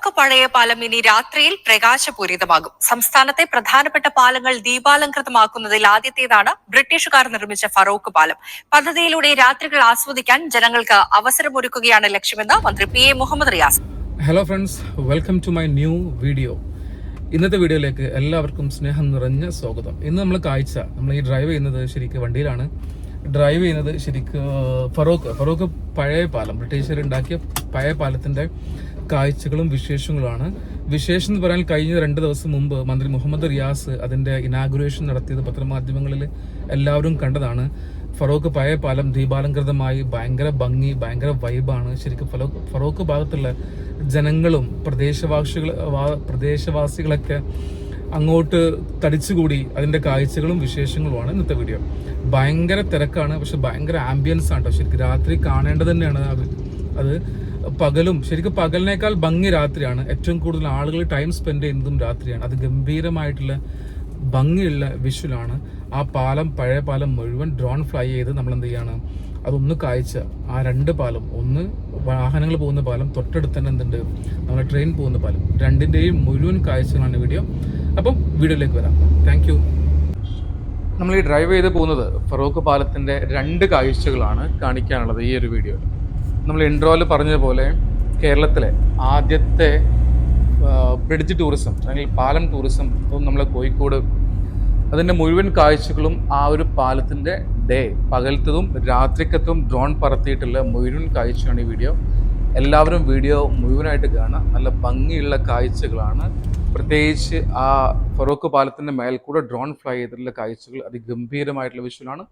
ഫറോക്ക് പഴയ പാലം ഇനി രാത്രിയിൽ പ്രകാശപൂരിതമാകും. സംസ്ഥാനത്തെ പ്രധാനപ്പെട്ട പാലങ്ങൾ ദീപാലംകൃതമാക്കുന്നതിൽ ആദ്യത്തേതാണ് ബ്രിട്ടീഷുകാർ നിർമ്മിച്ച ഫറോക്ക് പാലം. പദ്ധതിയിലൂടെ രാത്രികൾ ആസ്വദിക്കാൻ ജനങ്ങൾക്ക് അവസരമൊരുക്കുകയാണ് ലക്ഷ്യമെന്ന് മന്ത്രി P A Muhammad Riyas. Hello friends welcome to my new video ഇന്നത്തെ വീഡിയോയിലേക്ക് എല്ലാവർക്കും സ്നേഹം നിറഞ്ഞ സ്വാഗതം. ഇന്ന് നമ്മൾ കാഴ്ച നമ്മൾ ഈ ഡ്രൈവ് ചെയ്യുന്നത് ശരിക്ക് വണ്ടിയിലാണ്. ഡ്രൈവ് ചെയ്യുന്നത് ശരിക്ക് ഫറോക്ക് ഫറോക്ക് പഴയ പാലം. ബ്രിട്ടീഷുകാർ ഉണ്ടാക്കിയ പഴയ പാലത്തിന്റെ കാഴ്ചകളും വിശേഷങ്ങളുമാണ്. വിശേഷം എന്ന് പറയാൻ കഴിഞ്ഞ രണ്ട് ദിവസം മുമ്പ് മന്ത്രി മുഹമ്മദ് റിയാസ് അതിന്റെ ഇനാഗുറേഷൻ നടത്തിയത് പത്രമാധ്യമങ്ങളിൽ എല്ലാവരും കണ്ടതാണ്. ഫറോക്ക് പഴയ പാലം ദീപാലങ്കൃതമായി ഭയങ്കര ഭംഗി ഭയങ്കര വൈബാണ് ശരിക്കും ഫറോക്ക് ഫറോക്ക് ഭാഗത്തുള്ള ജനങ്ങളും പ്രദേശവാസികൾ പ്രദേശവാസികളൊക്കെ അങ്ങോട്ട് തടിച്ചുകൂടി അതിന്റെ കാഴ്ചകളും വിശേഷങ്ങളുമാണ് ഇന്നത്തെ വീഡിയോ ഭയങ്കര തിരക്കാണ് പക്ഷെ ഭയങ്കര ആംബിയൻസ് ആണ് കേട്ടോ. ശരിക്കും രാത്രി കാണേണ്ടത് തന്നെയാണ് അത്. അത് പകലും ശരിക്കും പകലിനേക്കാൾ ഭംഗി രാത്രിയാണ്. ഏറ്റവും കൂടുതൽ ആളുകൾ ടൈം സ്പെൻഡ് ചെയ്യുന്നതും രാത്രിയാണ്. അത് ഗംഭീരമായിട്ടുള്ള ഭംഗിയുള്ള വിഷ്വലാണ് ആ പാലം പഴയ പാലം മുഴുവൻ ഡ്രോൺ ഫ്ലൈ ചെയ്ത് നമ്മൾ എന്ത് ചെയ്യാണ്? അതൊന്ന് കാഴ്ച. ആ രണ്ട് പാലം. ഒന്ന് വാഹനങ്ങൾ പോകുന്ന പാലം തൊട്ടടുത്ത് തന്നെ എന്തുണ്ട്? നമ്മുടെ ട്രെയിൻ പോകുന്ന പാലം. രണ്ടിന്റെയും മുഴുവൻ കാഴ്ചകളാണ് വീഡിയോ അപ്പം വീഡിയോയിലേക്ക് വരാം. താങ്ക് നമ്മൾ ഈ ഡ്രൈവ് ചെയ്ത് പോകുന്നത് ഫറോക്ക് പാലത്തിന്റെ രണ്ട് കാഴ്ചകളാണ് കാണിക്കാനുള്ളത് ഈ ഒരു വീഡിയോയിൽ നമ്മൾ ഇൻട്രോയിൽ പറഞ്ഞതുപോലെ കേരളത്തിലെ ആദ്യത്തെ ബ്രിഡ്ജ് ടൂറിസം അല്ലെങ്കിൽ പാലം ടൂറിസം നമ്മളെ കോഴിക്കോട്. അതിന്റെ മുഴുവൻ കാഴ്ചകളും ആ ഒരു പാലത്തിന്റെ ഡേ പകലത്തതും രാത്രിക്കത്തും ഡ്രോൺ പറത്തിയിട്ടുള്ള മുഴുവൻ കാഴ്ചയാണ് ഈ വീഡിയോ എല്ലാവരും വീഡിയോ മുഴുവനായിട്ട് കാണുക. നല്ല ഭംഗിയുള്ള കാഴ്ചകളാണ്. പ്രത്യേകിച്ച് ആ ഫറോക്ക് പാലത്തിന്റെ മേൽ കൂടെ ഡ്രോൺ ഫ്ലൈ ചെയ്തിട്ടുള്ള കാഴ്ചകൾ അതിഗംഭീരമായിട്ടുള്ള വിഷ്വലാണ്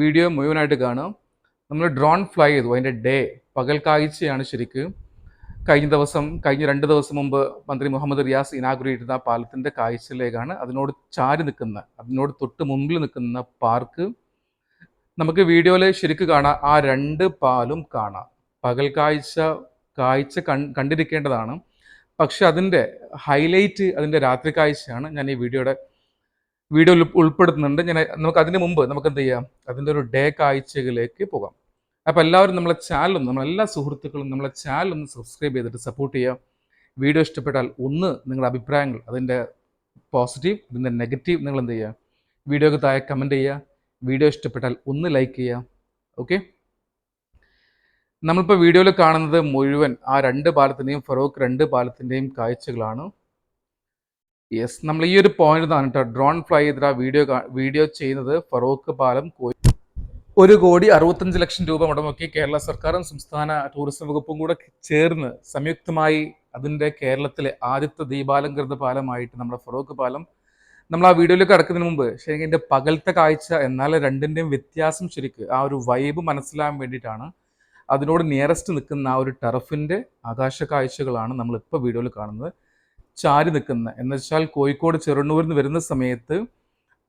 വീഡിയോ മുഴുവനായിട്ട് കാണുക. നമ്മൾ ഡ്രോൺ ഫ്ലൈ ചെയ്തു. അതിന്റെ ഡേ പകൽ കാഴ്ചയാണ് ശരിക്കും. കഴിഞ്ഞ ദിവസം കഴിഞ്ഞ രണ്ട് ദിവസം മുമ്പ് മന്ത്രി മുഹമ്മദ് റിയാസ് ഇനാഗുറേറ്റ് ചെയ്ത പാലത്തിന്റെ കാഴ്ചയിലേക്കാണ് അതിനോട് ചാരി നിൽക്കുന്ന അതിനോട് തൊട്ട് മുമ്പിൽ നിൽക്കുന്ന പാർക്ക് നമുക്ക് വീഡിയോയിൽ ശരിക്ക് കാണാം. ആ രണ്ട് പാലും കാണാം. പകൽ കാഴ്ച കാഴ്ച കണ്ടിരിക്കേണ്ടതാണ്. പക്ഷെ അതിന്റെ ഹൈലൈറ്റ് അതിന്റെ രാത്രി കാഴ്ചയാണ് ഞാൻ ഈ വീഡിയോയുടെ വീഡിയോയിൽ ഉൾപ്പെടുത്തുന്നുണ്ട്. ഞാൻ നമുക്ക് അതിന് മുമ്പ് നമുക്ക് എന്ത് ചെയ്യാം? അതിന്റെ ഒരു ഡേ കാഴ്ചകളിലേക്ക് പോകാം. അപ്പോൾ എല്ലാവരും നമ്മളെ ചാനലും നമ്മളെല്ലാ സുഹൃത്തുക്കളും നമ്മളെ ചാനൽ ഒന്ന് സബ്സ്ക്രൈബ് ചെയ്തിട്ട് സപ്പോർട്ട് ചെയ്യുക വീഡിയോ ഇഷ്ടപ്പെട്ടാൽ ഒന്ന് നിങ്ങളുടെ അഭിപ്രായങ്ങൾ അതിന്റെ പോസിറ്റീവ് അതിന്റെ നെഗറ്റീവ് നിങ്ങൾ എന്ത് ചെയ്യുക? വീഡിയോക്ക് താഴെ കമന്റ് ചെയ്യുക. വീഡിയോ ഇഷ്ടപ്പെട്ടാൽ ഒന്ന് ലൈക്ക് ചെയ്യുക. ഓക്കെ നമ്മളിപ്പോൾ വീഡിയോയിൽ കാണുന്നത് മുഴുവൻ ആ രണ്ട് പാലത്തിന്റെയും ഫറോക്ക് രണ്ട് പാലത്തിന്റെയും കാഴ്ചകളാണ്. യെസ് നമ്മൾ ഈ ഒരു പോയിന്റ് ആണ് കേട്ടോ ഡ്രോൺ ഫ്ലൈ ചെയ്ത വീഡിയോ വീഡിയോ ചെയ്യുന്നത് ഫറോക്ക് പാലം കോഴി ഒരു കോടി അറുപത്തഞ്ച് ലക്ഷം രൂപ മുടമൊക്കെ കേരള സർക്കാരും സംസ്ഥാന ടൂറിസം വകുപ്പും കൂടെ ചേർന്ന് സംയുക്തമായി അതിന്റെ കേരളത്തിലെ ആദ്യത്തെ ദീപാലങ്കൃത പാലമായിട്ട് നമ്മുടെ ഫറോക്ക് പാലം നമ്മൾ ആ വീഡിയോയിലേക്ക് കടക്കുന്നതിന് മുമ്പ് ശരിക്കും എന്റെ പകലത്തെ കാഴ്ച എന്നാൽ രണ്ടിന്റെയും വ്യത്യാസം ശരിക്ക് ആ ഒരു വൈബ് മനസ്സിലാകാൻ വേണ്ടിയിട്ടാണ് അതിനോട് നിയറസ്റ്റ് നിൽക്കുന്ന ആ ഒരു ടർഫിന്റെ ആകാശ കാഴ്ചകളാണ് നമ്മൾ ഇപ്പോൾ വീഡിയോയിൽ കാണുന്നത്. ചാരി നിൽക്കുന്ന. എന്ന് വെച്ചാൽ കോഴിക്കോട് ചെറുണ്ണൂരിൽ നിന്ന് വരുന്ന സമയത്ത്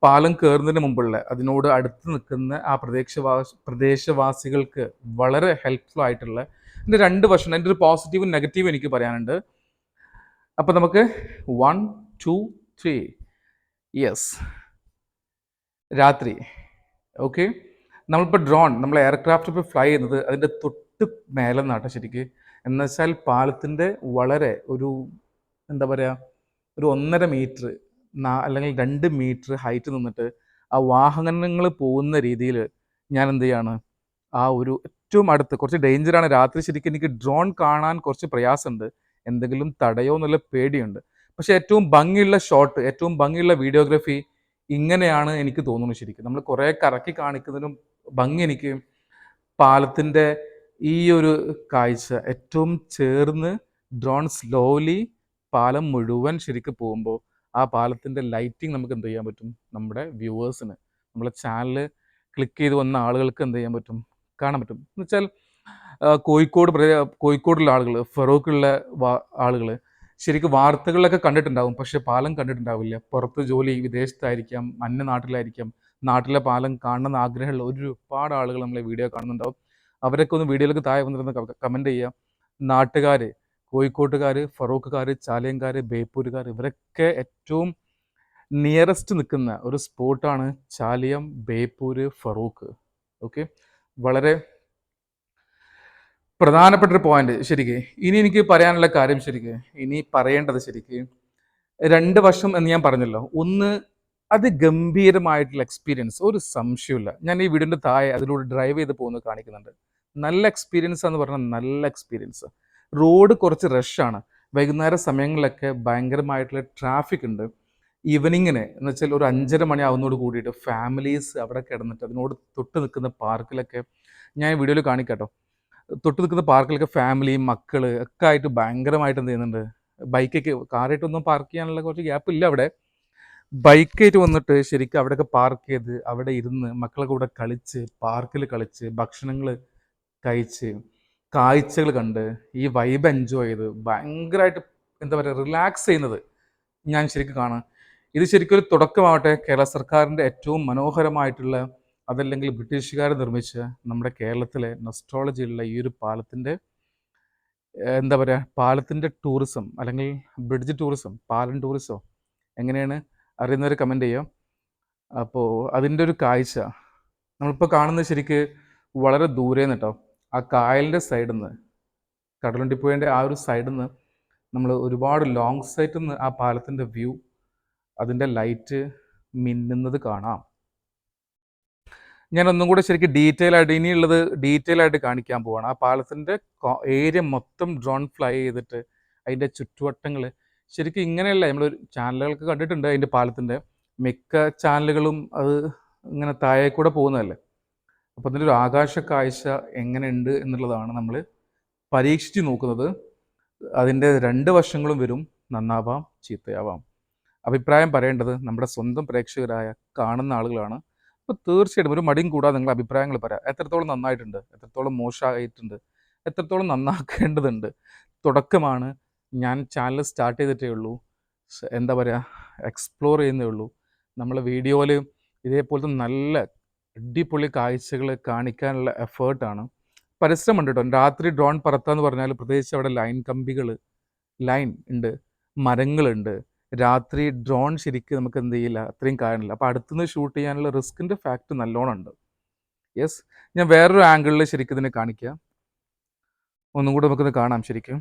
പാലം കയറുന്നതിന് മുമ്പുള്ള അതിനോട് അടുത്ത് നിൽക്കുന്ന ആ പ്രദേശവാ പ്രദേശവാസികൾക്ക് വളരെ ഹെൽപ്ഫുൾ ആയിട്ടുള്ള എന്റെ രണ്ട് വശം എന്റെ ഒരു പോസിറ്റീവും നെഗറ്റീവും എനിക്ക് പറയാനുണ്ട്. അപ്പോൾ നമുക്ക് വൺ ടു ത്രീ യെസ് രാത്രി. ഓക്കെ നമ്മളിപ്പോൾ ഡ്രോൺ നമ്മൾ എയർക്രാഫ്റ്റ് ഇപ്പോൾ ഫ്ലൈ ചെയ്യുന്നത് അതിന്റെ തൊട്ട് മേലെ നാട്ടെ ശരിക്ക്. എന്നുവെച്ചാൽ പാലത്തിന്റെ വളരെ ഒരു എന്താ പറയുക ഒരു ഒന്നര മീറ്റർ അല്ലെങ്കിൽ രണ്ട് മീറ്റർ ഹൈറ്റ് നിന്നിട്ട് ആ വാഹനങ്ങൾ പോകുന്ന രീതിയിൽ ഞാൻ എന്ത് ചെയ്യാണ് ആ ഒരു ഏറ്റവും അടുത്ത് കുറച്ച് ഡേഞ്ചറാണ് രാത്രി ശരിക്കും എനിക്ക് ഡ്രോൺ കാണാൻ കുറച്ച് പ്രയാസമുണ്ട്. എന്തെങ്കിലും തടയോ എന്നുള്ള പേടിയുണ്ട്. പക്ഷെ ഏറ്റവും ഭംഗിയുള്ള ഷോട്ട് ഏറ്റവും ഭംഗിയുള്ള വീഡിയോഗ്രഫി ഇങ്ങനെയാണ് എനിക്ക് തോന്നുന്നു ശരിക്കും. നമ്മൾ കുറേ കറക്കി കാണിക്കുന്നതിനും ഭംഗി എനിക്ക് പാലത്തിന്റെ ഈ ഒരു കാഴ്ച ഏറ്റവും ചേർന്ന് ഡ്രോൺ സ്ലോലി പാലം മുഴുവൻ ശരിക്ക് പോകുമ്പോൾ ആ പാലത്തിന്റെ ലൈറ്റിംഗ് നമുക്ക് എന്ത് ചെയ്യാൻ പറ്റും? നമ്മുടെ വ്യൂവേഴ്സിന് നമ്മളെ ചാനൽ ക്ലിക്ക് ചെയ്ത് വന്ന ആളുകൾക്ക് എന്ത് ചെയ്യാൻ പറ്റും? കാണാൻ പറ്റും. എന്ന് വെച്ചാൽ കോഴിക്കോട് കോഴിക്കോടുള്ള ആളുകൾ ഫറൂഖുള്ള ആളുകൾ ശരിക്കും വാർത്തകളിലൊക്കെ കണ്ടിട്ടുണ്ടാവും. പക്ഷേ പാലം കണ്ടിട്ടുണ്ടാവില്ല. പുറത്ത് ജോലി വിദേശത്തായിരിക്കാം അന്യ നാട്ടിലായിരിക്കാം നാട്ടിലെ പാലം കാണണമെന്ന് ആഗ്രഹമുള്ള ഒരുപാട് ആളുകൾ നമ്മളെ വീഡിയോ കാണുന്നുണ്ടാവും. അവരൊക്കെ ഒന്ന് വീഡിയോയിലേക്ക് താഴെ വന്നിരുന്ന് കമന്റ് ചെയ്യുക. നാട്ടുകാർ കോഴിക്കോട്ടുകാർ ഫറൂഖുകാർ ചാലയംകാർ ബേപ്പൂരുകാർ ഇവരൊക്കെ ഏറ്റവും നിയറസ്റ്റ് നിൽക്കുന്ന ഒരു സ്പോട്ടാണ് ചാലിയം ബേപ്പൂര് ഫറൂഖ്. ഓക്കെ വളരെ പ്രധാനപ്പെട്ട ഒരു പോയിന്റ് ശരിക്ക്. ഇനി എനിക്ക് പറയാനുള്ള കാര്യം ശരിക്ക്. ഇനി പറയേണ്ടത് ശരിക്ക്. രണ്ട് വർഷം എന്ന് ഞാൻ പറഞ്ഞല്ലോ. ഒന്ന് അത് ഗംഭീരമായിട്ടുള്ള എക്സ്പീരിയൻസ് ഒരു സംശയമില്ല ഞാൻ ഈ വീടിന്റെ താഴെ അതിലൂടെ ഡ്രൈവ് ചെയ്ത് പോകുന്നത് കാണിക്കുന്നുണ്ട്. നല്ല എക്സ്പീരിയൻസ് എന്ന് പറഞ്ഞാൽ നല്ല എക്സ്പീരിയൻസ് റോഡ് കുറച്ച് റഷാണ്. വൈകുന്നേര സമയങ്ങളിലൊക്കെ ഭയങ്കരമായിട്ടുള്ള ട്രാഫിക് ഉണ്ട്. ഈവനിങ്ങിന് എന്ന് വെച്ചാൽ ഒരു അഞ്ചര മണി ആവുന്നതോട് കൂടിയിട്ട് ഫാമിലീസ് അവിടെ കിടന്നിട്ട് അതിനോട് തൊട്ട് നിൽക്കുന്ന പാർക്കിലൊക്കെ ഞാൻ വീഡിയോയിൽ കാണിക്കാട്ടോ. തൊട്ട് നിൽക്കുന്ന പാർക്കിലൊക്കെ ഫാമിലി മക്കൾ ഒക്കെ ആയിട്ട് ഭയങ്കരമായിട്ട് എന്ത് ചെയ്യുന്നുണ്ട്? ബൈക്കൊക്കെ കാറായിട്ടൊന്നും പാർക്ക് ചെയ്യാനുള്ള കുറച്ച് ഗ്യാപ്പ് ഇല്ല അവിടെ. ബൈക്കായിട്ട് വന്നിട്ട് ശരിക്കും അവിടെയൊക്കെ പാർക്ക് ചെയ്ത് അവിടെ ഇരുന്ന് മക്കളെ കൂടെ കളിച്ച് പാർക്കിൽ കളിച്ച് ഭക്ഷണങ്ങൾ കഴിച്ച് കാഴ്ചകൾ കണ്ട് ഈ വൈബ് എൻജോയ് ചെയ്ത് ഭയങ്കരമായിട്ട് എന്താ പറയുക റിലാക്സ് ചെയ്യുന്നത് ഞാൻ ശരിക്കും കാണാം. ഇത് ശരിക്കും ഒരു തുടക്കമാവട്ടെ. കേരള സർക്കാരിന്റെ ഏറ്റവും മനോഹരമായിട്ടുള്ള അതല്ലെങ്കിൽ ബ്രിട്ടീഷുകാർ നിർമ്മിച്ച നമ്മുടെ കേരളത്തിലെ നൊസ്ട്രോളജിയുള്ള ഈ ഒരു പാലത്തിന്റെ എന്താ പറയുക പാലത്തിന്റെ ടൂറിസം അല്ലെങ്കിൽ ബ്രിഡ്ജ് ടൂറിസം പാലൻ ടൂറിസം എങ്ങനെയാണ് അറിയുന്നവർ കമന്റ് ചെയ്യാം അപ്പോൾ അതിന്റെ ഒരു കാഴ്ച നമ്മളിപ്പോൾ കാണുന്നത് ശരിക്ക് വളരെ ദൂരെ നിന്നിട്ടോ ആ കായലിന്റെ സൈഡിൽ നിന്ന് കടലുണ്ടിപ്പുഴന്റെ ആ ഒരു സൈഡിൽ നിന്ന് നമ്മൾ ഒരുപാട് ലോങ് സൈറ്റിൽ നിന്ന് ആ പാലത്തിന്റെ വ്യൂ അതിന്റെ ലൈറ്റ് മിന്നുന്നത് കാണാം. ഞാൻ ഒന്നും കൂടെ ശരിക്കും ഡീറ്റെയിൽ ആയിട്ട് ഇനിയുള്ളത് ഡീറ്റെയിൽ ആയിട്ട് കാണിക്കാൻ പോവാണ്. ആ പാലത്തിന്റെ ഏരിയ മൊത്തം ഡ്രോൺ ഫ്ലൈ ചെയ്തിട്ട് അതിന്റെ ചുറ്റുവട്ടങ്ങൾ ശരിക്കും ഇങ്ങനെയല്ല നമ്മൾ ചാനലുകൾക്ക് കണ്ടിട്ടുണ്ട് അതിന്റെ പാലത്തിന്റെ. മിക്ക ചാനലുകളും അത് ഇങ്ങനെ താഴെ കൂടെ പോകുന്നതല്ലേ? അപ്പോൾ അതിന്റെ ഒരു ആകാശ കാഴ്ച എങ്ങനെയുണ്ട് എന്നുള്ളതാണ് നമ്മൾ പരീക്ഷിച്ച് നോക്കുന്നത്. അതിന്റെ രണ്ട് വശങ്ങളും വരും. നന്നാവാം ചീത്തയാവാം. അഭിപ്രായം പറയേണ്ടത് നമ്മുടെ സ്വന്തം പ്രേക്ഷകരായ കാണുന്ന ആളുകളാണ്. അപ്പോൾ തീർച്ചയായിട്ടും ഒരു മടിയും കൂടാതെ നിങ്ങൾ അഭിപ്രായങ്ങൾ പറയാം. എത്രത്തോളം നന്നായിട്ടുണ്ട് എത്രത്തോളം മോശമായിട്ടുണ്ട് എത്രത്തോളം നന്നാക്കേണ്ടതുണ്ട്. തുടക്കമാണ് ഞാൻ ചാനൽ സ്റ്റാർട്ട് ചെയ്തിട്ടേ ഉള്ളൂ. എന്താ പറയുക എക്സ്പ്ലോർ ചെയ്യുന്നേ ഉള്ളൂ. നമ്മളെ വീഡിയോയിൽ ഇതേപോലത്തെ നല്ല അടിപൊളി കാഴ്ചകൾ കാണിക്കാനുള്ള എഫേർട്ടാണ് പരിശ്രമമുണ്ട് കേട്ടോ രാത്രി ഡ്രോൺ പറത്താന്ന് പറഞ്ഞാൽ പ്രത്യേകിച്ച് അവിടെ ലൈൻ കമ്പികൾ ലൈൻ ഉണ്ട് മരങ്ങളുണ്ട്. രാത്രി ഡ്രോൺ ശരിക്കും നമുക്ക് എന്ത് ചെയ്യില്ല അത്രയും കാര്യമില്ല അപ്പോൾ അടുത്തുനിന്ന് ഷൂട്ട് ചെയ്യാനുള്ള റിസ്കിന്റെ ഫാക്ട് നല്ലോണം ഉണ്ട്. യെസ് ഞാൻ വേറൊരു ആംഗിളിൽ ശരിക്കും ഇതിനെ കാണിക്കാം. ഒന്നും കൂടെ നമുക്കിത് കാണാം ശരിക്കും.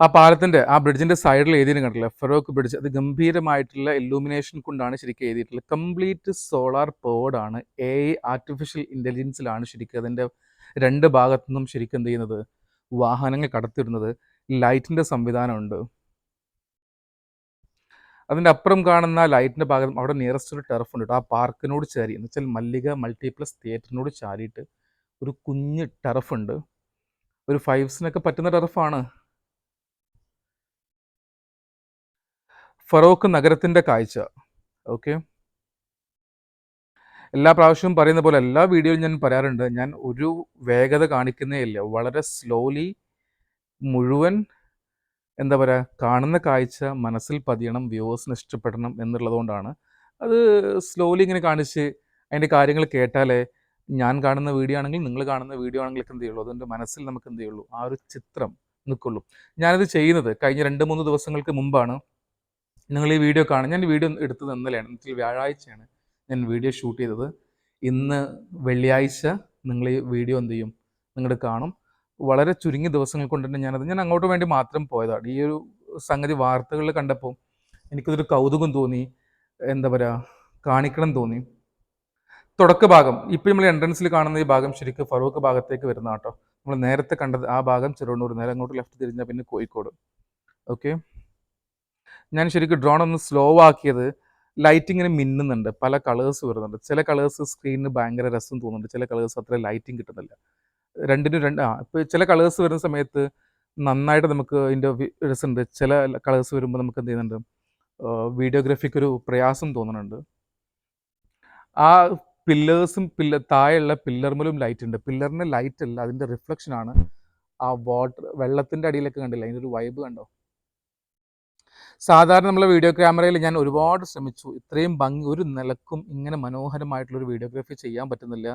ആ പാലത്തിന്റെ ആ ബ്രിഡ്ജിന്റെ സൈഡിൽ എഴുതിയിട്ട് കണ്ടില്ല ഫെറോക്ക് ബ്രിഡ്ജ്. അത് ഗംഭീരമായിട്ടുള്ള ഇല്ലുമിനേഷൻ കൊണ്ടാണ് ശരിക്കും എഴുതിയിട്ടുള്ളത്. കംപ്ലീറ്റ് സോളാർ പേർഡാണ് എ ഐ ആർട്ടിഫിഷ്യൽ ഇന്റലിജൻസിലാണ് ശരിക്കും അതിന്റെ രണ്ട് ഭാഗത്തു നിന്നും ശരിക്കും എന്ത് ചെയ്യുന്നത്? വാഹനങ്ങൾ കടത്തിരുന്നത് ലൈറ്റിന്റെ സംവിധാനമുണ്ട്. അതിന്റെ അപ്പുറം കാണുന്ന ലൈറ്റിന്റെ ഭാഗം അവിടെ നിയറസ്റ്റ് ഒരു ടെറഫ് ഉണ്ട് ആ പാർക്കിനോട് ചേരി. എന്ന് വെച്ചാൽ മല്ലിക മൾട്ടിപ്ലസ് തിയേറ്ററിനോട് ചാരിയിട്ട് ഒരു കുഞ്ഞ് ടെറഫ് ഉണ്ട്. ഒരു ഫൈവ്സിനൊക്കെ പറ്റുന്ന ടെറഫാണ് ഫറോക്ക് നഗരത്തിന്റെ കാഴ്ച. ഓക്കെ. എല്ലാ പ്രാവശ്യവും പറയുന്ന പോലെ എല്ലാ വീഡിയോയിലും ഞാൻ പറയാറുണ്ട് ഞാൻ ഒരു വേഗത കാണിക്കുന്നേ ഇല്ല. വളരെ സ്ലോലി മുഴുവൻ എന്താ പറയുക കാണുന്ന കാഴ്ച മനസ്സിൽ പതിയണം വ്യൂവേഴ്സിന് ഇഷ്ടപ്പെടണം എന്നുള്ളതുകൊണ്ടാണ്. അത് സ്ലോലി ഇങ്ങനെ കാണിച്ച് അതിന്റെ കാര്യങ്ങൾ കേട്ടാലേ ഞാൻ കാണുന്ന വീഡിയോ ആണെങ്കിൽ നിങ്ങൾ കാണുന്ന വീഡിയോ ആണെങ്കിലൊക്കെ എന്ത് ചെയ്യുള്ളൂ അതിന്റെ മനസ്സിൽ നമുക്ക് എന്ത് ചെയ്യുള്ളൂ ആ ഒരു ചിത്രം നിൽക്കുള്ളൂ. ഞാനിത് ചെയ്യുന്നത് കഴിഞ്ഞ രണ്ട് മൂന്ന് ദിവസങ്ങൾക്ക് മുമ്പാണ്. നിങ്ങൾ ഈ വീഡിയോ കാണും. ഞാൻ വീഡിയോ എടുത്തത് ഇന്നലെയാണ്. ഇന്നത്തെ വ്യാഴാഴ്ചയാണ് ഞാൻ വീഡിയോ ഷൂട്ട് ചെയ്തത്. ഇന്ന് വെള്ളിയാഴ്ച നിങ്ങൾ ഈ വീഡിയോ എന്ത് ചെയ്യും? നിങ്ങൾ കാണും. വളരെ ചുരുങ്ങിയ ദിവസങ്ങൾ കൊണ്ട് തന്നെ ഞാനത് ഞാൻ അങ്ങോട്ട് വേണ്ടി മാത്രം പോയതാണ്. ഈ ഒരു സംഗതി വാർത്തകളിൽ കണ്ടപ്പോൾ എനിക്കതൊരു കൗതുകം തോന്നി. എന്താ പറയുക കാണിക്കണം തോന്നി. തുടക്ക ഭാഗം. ഇപ്പം നമ്മൾ എൻട്രൻസിൽ കാണുന്ന ഈ ഭാഗം ശരിക്കും ഫറൂഖ് ഭാഗത്തേക്ക് വരുന്ന കേട്ടോ നമ്മൾ നേരത്തെ കണ്ടത് ആ ഭാഗം ചെറുവണ്ണൂർ. നേരെ അങ്ങോട്ട് ലെഫ്റ്റ് തിരിഞ്ഞാൽ പിന്നെ കോഴിക്കോട്. ഓക്കെ ഞാൻ ശരിക്കും ഡ്രോൺ ഒന്ന് സ്ലോ ആക്കിയത് ലൈറ്റ് ഇങ്ങനെ മിന്നുന്നുണ്ട്. പല കളേഴ്സ് വരുന്നുണ്ട്. ചില കളേഴ്സ് സ്ക്രീനിന് ഭയങ്കര രസം തോന്നുന്നുണ്ട്. ചില കളേഴ്സ് അത്ര ലൈറ്റിംഗ് കിട്ടുന്നില്ല. രണ്ടിനും രണ്ട് ആ ഇപ്പോൾ ചില കളേഴ്സ് വരുന്ന സമയത്ത് നന്നായിട്ട് നമുക്ക് അതിന്റെ രസമുണ്ട്. ചില കളേഴ്സ് വരുമ്പോൾ നമുക്ക് എന്ത് ചെയ്യുന്നുണ്ട്? വീഡിയോഗ്രാഫിക്ക് ഒരു പ്രയാസം തോന്നുന്നുണ്ട്. ആ പില്ലേഴ്സും പില്ല താഴെയുള്ള പില്ലർമലും ലൈറ്റ് ഉണ്ട്. പില്ലറിന് ലൈറ്റ് അല്ല അതിന്റെ റിഫ്ലക്ഷനാണ് ആ വാട്ടർ വെള്ളത്തിന്റെ അടിയിലൊക്കെ കണ്ടില്ല? അതിന്റെ ഒരു വൈബ് കണ്ടോ? സാധാരണ നമ്മളെ വീഡിയോ ക്യാമറയിൽ ഞാൻ ഒരുപാട് ശ്രമിച്ചു. ഇത്രയും ഭംഗി ഒരു നിലക്കും ഇങ്ങനെ മനോഹരമായിട്ടുള്ളൊരു വീഡിയോഗ്രാഫി ചെയ്യാൻ പറ്റുന്നില്ല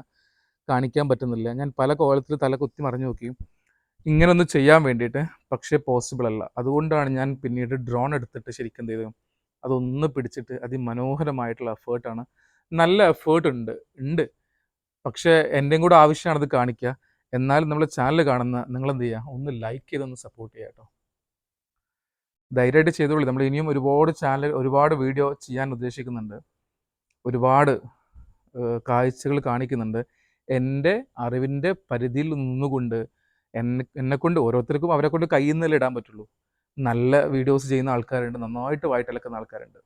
കാണിക്കാൻ പറ്റുന്നില്ല. ഞാൻ പല കോലത്തിൽ തല കുത്തി മറിഞ്ഞു നോക്കി. ഇങ്ങനൊന്ന് ചെയ്യാൻ വേണ്ടിയിട്ട് പക്ഷേ പോസിബിൾ അല്ല. അതുകൊണ്ടാണ് ഞാൻ പിന്നീട് ഡ്രോൺ എടുത്തിട്ട് ശരിക്കും ചെയ്തത്? അതൊന്ന് പിടിച്ചിട്ട് അതിമനോഹരമായിട്ടുള്ള എഫേർട്ടാണ് നല്ല എഫേർട്ട് ഉണ്ട് ഉണ്ട്. പക്ഷേ എന്റെയും കൂടെ ആവശ്യമാണ് അത് കാണിക്കുക. എന്നാലും നമ്മളെ ചാനൽ കാണുന്ന നിങ്ങൾ എന്ത് ചെയ്യുക? ഒന്ന് ലൈക്ക് ചെയ്തൊന്ന് സപ്പോർട്ട് ചെയ്യാം ധൈര്യമായിട്ട് ചെയ്തോളൂ. നമ്മൾ ഇനിയും ഒരുപാട് ചാനൽ ഒരുപാട് വീഡിയോ ചെയ്യാൻ ഉദ്ദേശിക്കുന്നുണ്ട്. ഒരുപാട് കാഴ്ചകൾ കാണിക്കുന്നുണ്ട്. എന്റെ അറിവിന്റെ പരിധിയിൽ നിന്നുകൊണ്ട് എന്നെ എന്നെക്കൊണ്ട് ഓരോരുത്തർക്കും അവരെ കൊണ്ട് കയ്യിൽ നിന്നല്ലേ ഇടാൻ പറ്റുള്ളൂ. നല്ല വീഡിയോസ് ചെയ്യുന്ന ആൾക്കാരുണ്ട്. നന്നായിട്ട് വായിട്ടിളക്കുന്ന ആൾക്കാരുണ്ട്.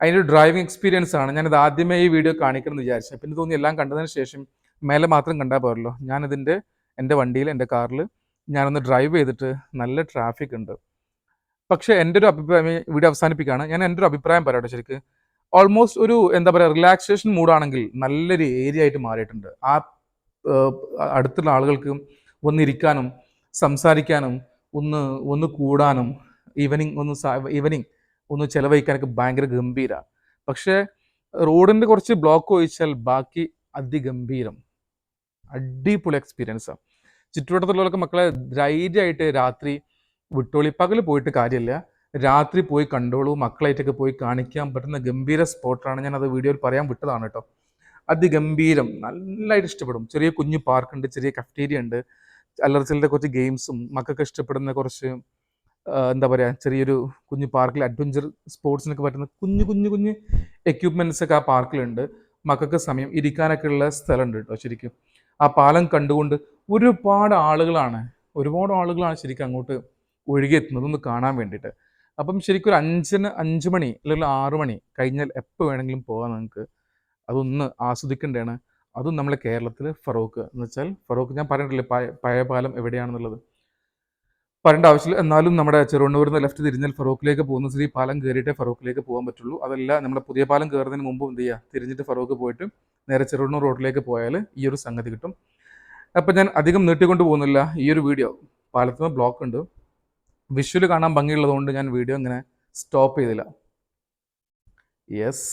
അതിന്റെ ഒരു ഡ്രൈവിംഗ് എക്സ്പീരിയൻസ് ആണ്. ഞാനിത് ആദ്യമേ ഈ വീഡിയോ കാണിക്കണമെന്ന് വിചാരിച്ചു. പിന്നെ തോന്നി എല്ലാം കണ്ടതിന് ശേഷം മേലെ മാത്രം കണ്ടാൽ പോരല്ലോ. ഞാനിതിന്റെ എന്റെ വണ്ടിയിൽ എന്റെ കാറിൽ ഞാനൊന്ന് ഡ്രൈവ് ചെയ്തിട്ട് നല്ല ട്രാഫിക് ഉണ്ട്. പക്ഷേ എന്റെ ഒരു അഭിപ്രായം വീഡിയോ അവസാനിപ്പിക്കുകയാണ് ഞാൻ എന്റെ ഒരു അഭിപ്രായം പറയട്ടെ ശരിക്ക്. ഓൾമോസ്റ്റ് ഒരു എന്താ പറയുക റിലാക്സേഷൻ മൂഡാണെങ്കിൽ നല്ലൊരു ഏരിയ ആയിട്ട് മാറിയിട്ടുണ്ട്. ആ അടുത്തുള്ള ആളുകൾക്ക് ഒന്നിരിക്കാനും സംസാരിക്കാനും ഒന്ന് ഒന്ന് കൂടാനും ഈവനിങ് ഒന്ന് ഈവനിങ് ഒന്ന് ചെലവഴിക്കാനൊക്കെ ഭയങ്കര ഗംഭീരമാണ് പക്ഷേ റോഡിന്റെ കുറച്ച് ബ്ലോക്ക് ഒഴിച്ചാൽ ബാക്കി അതിഗംഭീരം. അടിപൊളി എക്സ്പീരിയൻസാണ് ചുറ്റുവട്ടത്തുള്ളവർക്ക് മക്കളെ ധൈര്യമായിട്ട് രാത്രി വിട്ടോളി പകൽ പോയിട്ട് കാര്യമില്ല രാത്രി പോയി കണ്ടോളൂ മക്കളായിട്ടൊക്കെ പോയി കാണിക്കാൻ പറ്റുന്ന ഗംഭീര സ്പോട്ടാണ്. ഞാൻ അത് വീഡിയോയിൽ പറയാൻ വിട്ടതാണ് കേട്ടോ. അതിഗംഭീരം നല്ലതായിട്ട് ഇഷ്ടപ്പെടും. ചെറിയ കുഞ്ഞു പാർക്കുണ്ട് ചെറിയ കഫ്റ്റീരിയ ഉണ്ട്. അല്ലറച്ചിലത്തെ കുറച്ച് ഗെയിംസും മക്കൾക്ക് ഇഷ്ടപ്പെടുന്ന കുറച്ച് എന്താ പറയുക ചെറിയൊരു കുഞ്ഞു പാർക്കിൽ അഡ്വഞ്ചർ സ്പോർട്സിനൊക്കെ പറ്റുന്ന കുഞ്ഞു കുഞ്ഞു കുഞ്ഞു എക്യുപ്മെന്റ്സ് ഒക്കെ ആ പാർക്കിലുണ്ട്. മക്കൾക്ക് സമയം ഇരിക്കാനൊക്കെ ഉള്ള സ്ഥലമുണ്ട് കേട്ടോ ശരിക്കും. ആ പാലം കണ്ടുകൊണ്ട് ഒരുപാട് ആളുകളാണ് ഒരുപാട് ആളുകളാണ് ശരിക്കും അങ്ങോട്ട് ഒഴുകിയെത്തുന്നത് ഒന്ന് കാണാൻ വേണ്ടിയിട്ട്. അപ്പം ശരിക്കും ഒരു അഞ്ചിന് അഞ്ച് മണി അല്ലെങ്കിൽ ആറ് മണി കഴിഞ്ഞാൽ എപ്പോൾ വേണമെങ്കിലും പോകാം നിങ്ങൾക്ക് അതൊന്ന് ആസ്വദിക്കേണ്ടതാണ്. അതും നമ്മളെ കേരളത്തിൽ ഫറോക്ക്. എന്ന് വെച്ചാൽ ഫറോക്ക് ഞാൻ പറഞ്ഞിട്ടില്ലേ പഴയ പാലം എവിടെയാണെന്നുള്ളത്. പറയേണ്ട ആവശ്യമില്ല. എന്നാലും നമ്മുടെ ചെറുവണ്ണൂരിൽ നിന്ന് ലെഫ്റ്റ് തിരിഞ്ഞാൽ ഫറോക്കിലേക്ക് പോകുന്ന സ്ഥിതി പാലം കയറിയിട്ടേ ഫറോക്കിലേക്ക് പോകാൻ പറ്റുള്ളൂ. അതല്ല നമ്മുടെ പുതിയ പാലം കയറുന്നതിന് മുമ്പ് എന്ത് ചെയ്യുക? തിരിഞ്ഞിട്ട് ഫറോക്ക് പോയിട്ട് നേരെ ചെറുവണ്ണൂർ റോഡിലേക്ക് പോയാൽ ഈ ഒരു സംഗതി കിട്ടും. അപ്പം ഞാൻ അധികം നീട്ടിക്കൊണ്ട് പോകുന്നില്ല. ഈ ഒരു വീഡിയോ പാലത്തിന് ബ്ലോക്ക് ഉണ്ട്. വിഷ്വൽ കാണാൻ ഭംഗിയുള്ളതുകൊണ്ട് ഞാൻ വീഡിയോ ഇങ്ങനെ സ്റ്റോപ്പ് ചെയ്തില്ല. യെസ്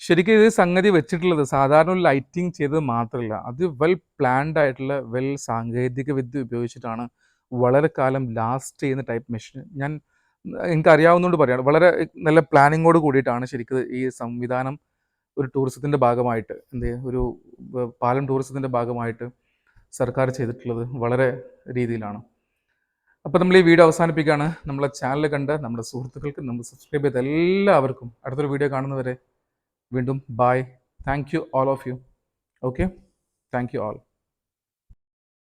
ശരിക്കും ഇത് സംഗതി വെച്ചിട്ടുള്ളത് സാധാരണ ലൈറ്റിംഗ് ചെയ്തത് മാത്രമല്ല അത് വെൽ പ്ലാൻഡ് ആയിട്ടുള്ള വെൽ സാങ്കേതിക വിദ്യ ഉപയോഗിച്ചിട്ടാണ് വളരെ കാലം ലാസ്റ്റ് ചെയ്യുന്ന ടൈപ്പ് മെഷീൻ ഞാൻ എനിക്കറിയാവുന്നതുകൊണ്ട് പറയാണ് വളരെ നല്ല പ്ലാനിങ്ങോട് കൂടിയിട്ടാണ് ശരിക്കും ഈ സംവിധാനം ഒരു ടൂറിസത്തിന്റെ ഭാഗമായിട്ട് എന്ത് ഒരു പാലം ടൂറിസത്തിന്റെ ഭാഗമായിട്ട് സർക്കാർ ചെയ്തിട്ടുള്ളത് വളരെ രീതിയിലാണ്. അപ്പോൾ നമ്മൾ ഈ വീഡിയോ അവസാനിപ്പിക്കുകയാണ്. നമ്മളെ ചാനൽ കണ്ട് നമ്മുടെ സുഹൃത്തുക്കൾക്ക് നമ്മൾ സബ്സ്ക്രൈബ് ചെയ്ത എല്ലാവർക്കും അടുത്തൊരു വീഡിയോ കാണുന്നവരെ വീണ്ടും bye thank you all of you okay thank you all